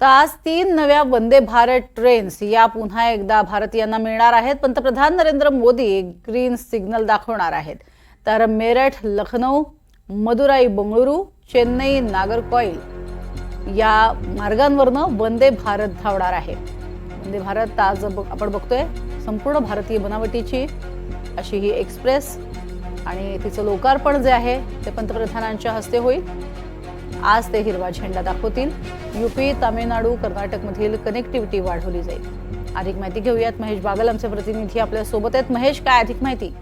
तर आज तीन नव्या वंदे भारत ट्रेन्स या पुन्हा एकदा भारतीयांना मिळणार आहेत. पंतप्रधान नरेंद्र मोदी ग्रीन सिग्नल दाखवणार आहेत. तर मेरठ लखनौ मदुराई बंगळुरू चेन्नई नागरकॉइल या मार्गांवरनं वंदे भारत धावणार आहे. वंदे भारत आज आपण बघतोय संपूर्ण भारतीय बनावटीची अशी ही एक्सप्रेस आणि तिचं लोकार्पण जे आहे ते पंतप्रधानांच्या हस्ते होईल. आज ते हिरवा झेंडा दाखवतील. युपी तामिळनाडू कर्नाटकमधील कनेक्टिव्हिटी वाढवली जाईल. अधिक माहिती घेऊयात महेश बागल आमचे प्रतिनिधी आपल्यासोबत आहेत. महेश काय अधिक माहिती?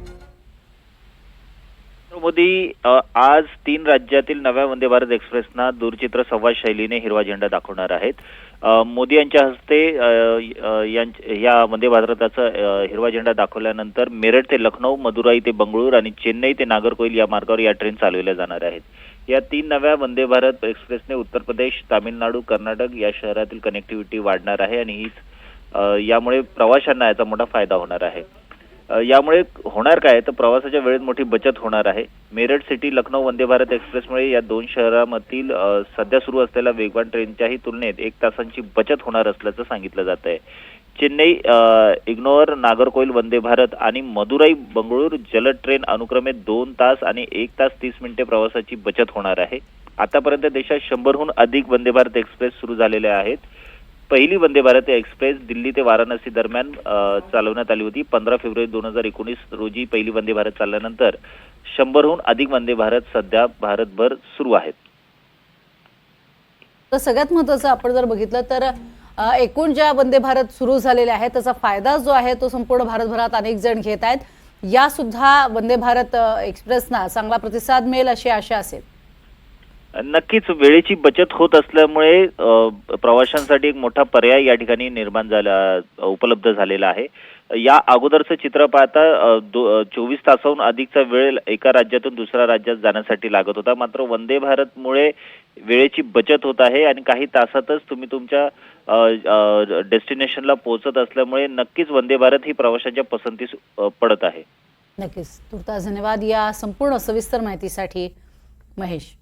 मोदी आज तीन राज्यातील नव्या वंदे भारत एक्सप्रेसना दूरचित्र संवाद शैलीने हिरवा झेंडा दाखवणार आहेत. मोदी यांच्या हस्ते या वंदे भारताचा हिरवा झेंडा दाखवल्यानंतर मेरठ ते लखनौ मदुराई ते बंगळूर आणि चेन्नई ते नागरकोइल या मार्गावर या ट्रेन चालवल्या जाणार आहेत. या तीन नव्या वंदे भारत एक्सप्रेसने उत्तर प्रदेश तामिळनाडू कर्नाटक या शहरातील कनेक्टिव्हिटी वाढणार आहे आणि हीच यामुळे प्रवाशांना याचा मोठा फायदा होणार आहे. यामुळे होणार काय? तर प्रवासाच्या वेळेत मोठी बचत होणार आहे. मेरठ सिटी लखनौ वंदे भारत एक्सप्रेसमुळे या दोन शहरामधील सध्या सुरू असलेल्या वेगवान ट्रेनच्याही तुलनेत एक तासांची बचत होणार असल्याचं सांगितलं जात आहे. चेन्नई अ, इग्नोर नागरकोइल वंदे भारत आणि मदुराई बंगळूर जलद ट्रेन अनुक्रमे दोन तास आणि एक तास तीस मिनिटे प्रवासाची बचत होणार आहे. आतापर्यंत देशात शंभरहून अधिक वंदे भारत एक्सप्रेस सुरू झालेल्या आहेत. पहिली वंदे भारत एक्सप्रेस दिल्ली ते वाराणसी दरम्यान चालवण्यात आली होती. पंधरा फेब्रुवारी दोन हजार एकोणीस रोजी पहिली वंदे भारत चालल्यानंतर शंभरहून अधिक वंदे भारत सध्या भारतभर सुरू आहेत. तर सगळ्यात महत्वाचं आपण जर बघितलं तर एकूण ज्या वंदे भारत सुरू झालेल्या आहेत त्याचा फायदा जो आहे तो संपूर्ण भारतभरात अनेक जण घेत आहेत. या सुद्धा वंदे भारत एक्सप्रेसना चांगला प्रतिसाद मिळेल अशी आशा असेल. नक्कीच वेळेची बचत होत असल्यामुळे प्रवाशांसाठी एक मोठा पर्याय या ठिकाणी निर्माण झाला उपलब्ध झालेला आहे. या अगोदरचं चित्र पाहता चोवीस तासाहून अधिकचा वेळ एका राज्यातून दुसऱ्या राज्यात जाण्यासाठी लागत होता. मात्र वंदे भारतमुळे वेळेची बचत होत आहे आणि काही तासातच तुम्ही तुमच्या डेस्टिनेशनला पोहोचत असल्यामुळे नक्कीच वंदे भारत ही प्रवाशांच्या पसंतीस पडत आहे. नक्कीच. तुर्तास धन्यवाद या संपूर्ण सविस्तर माहितीसाठी. महेश.